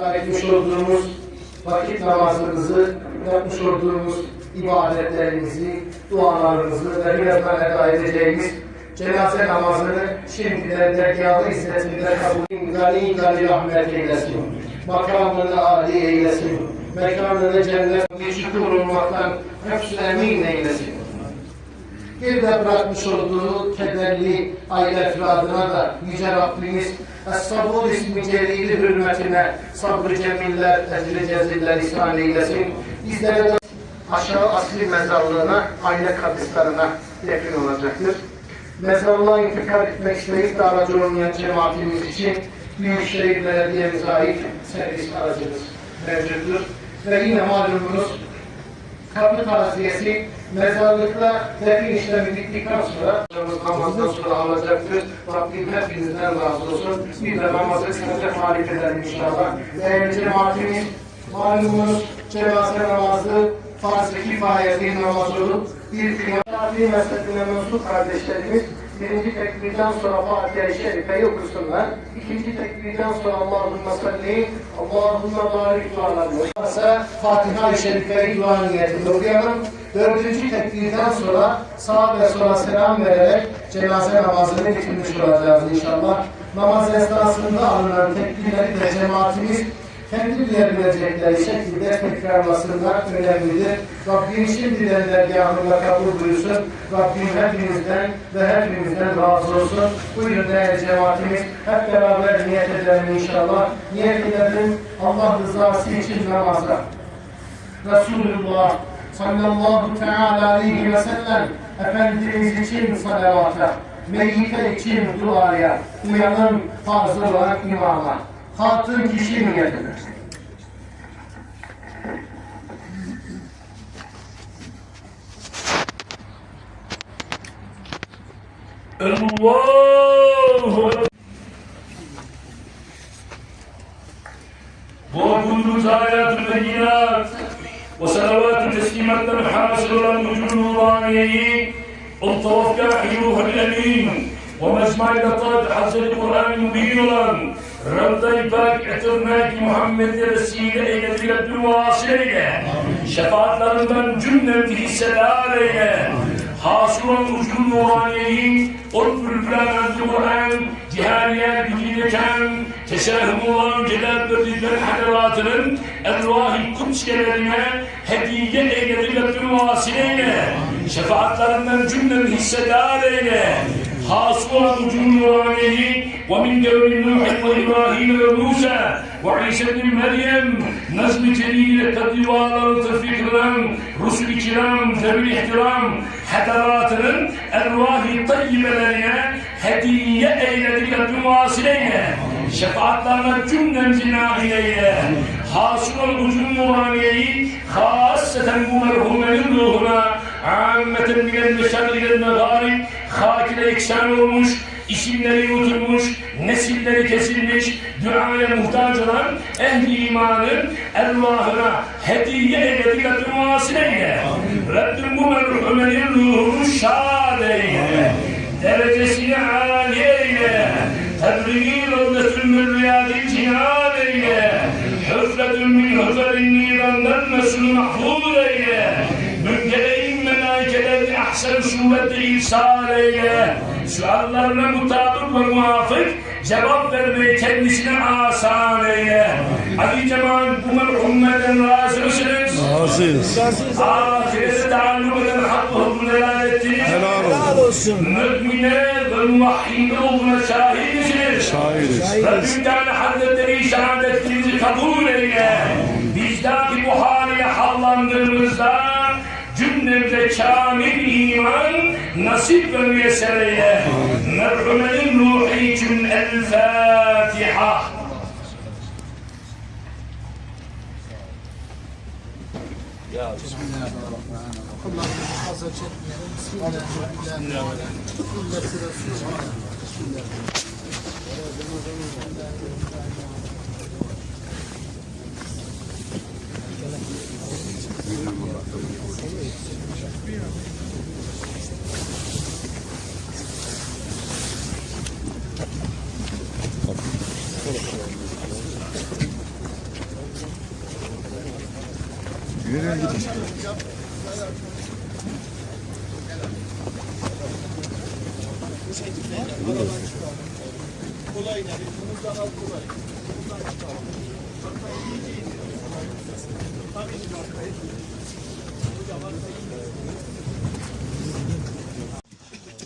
etmiş olduğumuz vakit namazımızı, yapmış olduğumuz ibadetlerimizi, dualarımızı ve birazdan eda edeceğimiz cenaze namazını şimdiden dergâhı hizmetinde kabul gani gani rahmet eylesin. Makamını âli eylesin. Mekanını cennet şükür olmaktan hepsi emin eylesin. Bir de bırakmış olduğu kederli aile efradına da Yüce Rabbimiz Es-Sabur ismi celili hürmetine sabrı cemiller, ecri ceziller ihsan eylesin. Bizlere de aşağı asli mezarlığına, aile kabrislerine yakın olacaktır. Mezarlığa intikal etmek isteyip de aracı olmayan cemaatimiz için Büyükşehir Belediye'mize ait servis aracımız mevcuttur. Ve yine malumunuz kabri taziyesi mezarlıkta defin işlemi bittikten sonra namazdan sonra alacaktır. Rabbim hepinizden razı olsun. Bir de namazı kısaca tarif edelim inşallah. Değerli cemaatimiz, malumunuz cenaze namazı farz-ı kifaye bir namaz olup bir kıyafetli mezhebine mensup kardeşlerimiz birinci tekbirden sonra Fatiha-i Şerife'yi okusunlar. İkinci tekbirden sonra Allahümme salli, Allahümme barik dualarını. Fatiha-i Şerife'yi dua niyetinde okuyalım. Dördüncü tekbirden sonra sağa ve sola selam vererek cenaze namazını bitirmiş olacağız inşallah. Namaz esnasında alınan tekbirleri de cemaatimiz kendi duyabilecekleri şekilde tekrarlasınlar önemlidir. Rabbim şimdiden dergahında kabul buyursun. Rabbim hepinizden ve hepimizden razı olsun. Buyurun değerli cemaatimiz hep beraber niyet edelim inşallah. Niyet edelim Allah rızası için namaza. Resulullah sallallahu teala aleyhi ve sellem Efendimiz için salavata, meyyite için duaya, uyanın fazla olan imama. Hatun kişi niyetidir. الله وكل آيات البينات وصلوات تسليمات حاصل الوجود النوراني الطوفك أيها الأمين Mecmuayla Tad Hazreti Kur'an-ı Mübin olan Ramza-i Pak Etirnak-ı Muhammed'e vesile eyle dilekli vasıl eyle. Şefaatlarından cümlemizi hissedar eyle. Hasıl olan ucun nuraniyeyi, Orkul Planatı Kur'an, cihaniye bilgilekan, teşehhüm olan celal verdiğinden haderatının elvah-i kumskelerine hediye eyle dilekli vasıl eyle. Şefaatlarından cümlemizi hissedar eyle. خاصة جنوانه ومن قول نوح وإبراهيم وموسى وعيسى بن مريم نظم جليل تدوال تفكرا رسل كرام ذوي الاحترام حضراتنا الأرواح الطيبة لنا هدية eyledik Rabbim vasileyle. Şefaatlerine cümlemizin nahileyle. Hasılan ucun nuraniyeyi hasseten bu merhumenin ruhuna ammeten minel meşerriyel megarib ile eksen olmuş, isimleri unutulmuş, nesilleri kesilmiş, duaya muhtaç olan ehli imanın ervahına hediye eyledik Rabbim vasileyle. Rabbim bu merhumenin ruhunu şad eyle. Derecesini âli eyle. Tebriği ravdetün min riyadil cinan eyle. Hüfretün min hüferin nirandan mesulü mahfuz ahsen suretle ihsan eyle. Suallarına mutabık ve muvafık cevap vermeyi kendisine asan eyle. Ali Cemal bu merhummeden razı mısınız? Razıyız. Ahirete taalluk eden hakkı hükmüne helal ettiniz. Helal olsun. Mümine ve muvahhide olduğuna şahit misiniz? Şairiz. Rabbim Teala Hazretleri şehadetinizi kabul eyle. Bizdaki bu haliyle hallandığımızda cümlemize kamil iman nasip ve müyesser eyle. Merhumenin ruhu için El Fatiha. Ya Bismillahirrahmanirrahim. Allah'ım fazla çekmeyelim. Bismillahirrahmanirrahim. Bismillahirrahmanirrahim. Bismillahirrahmanirrahim.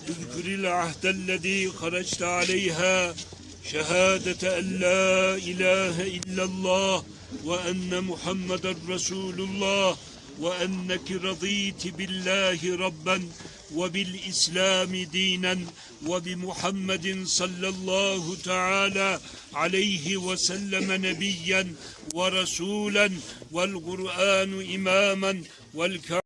اذكر العهد الذي خرجت عليها شهادة أن لا إله إلا الله وأن محمد رسول الله وأنك رضيت بالله ربا وبالإسلام دينا وبمحمد صلى الله تعالى عليه وسلم نبيا ورسولا والقرآن إماما والكعبة